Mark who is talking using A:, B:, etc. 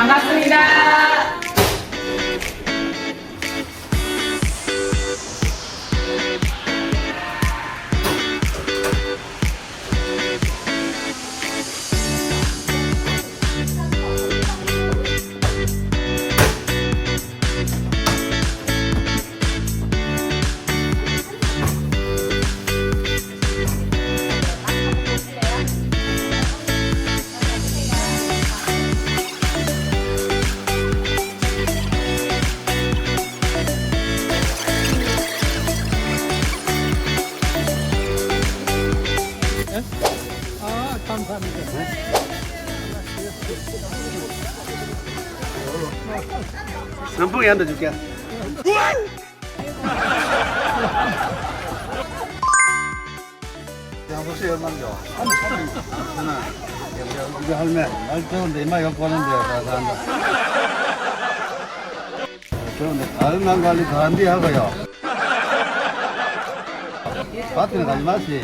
A: 반갑습니다. 네? 아, 감사합니다. 선풍에 앉아줄게. 야, 보세요, 얼마인데요? 3,000원. 우리 할매, 날 더운데 이마 갖고 가는데 다 산다. 더운데 가을만 관리 다한뒤 하고요. 밭에는 가지 마시.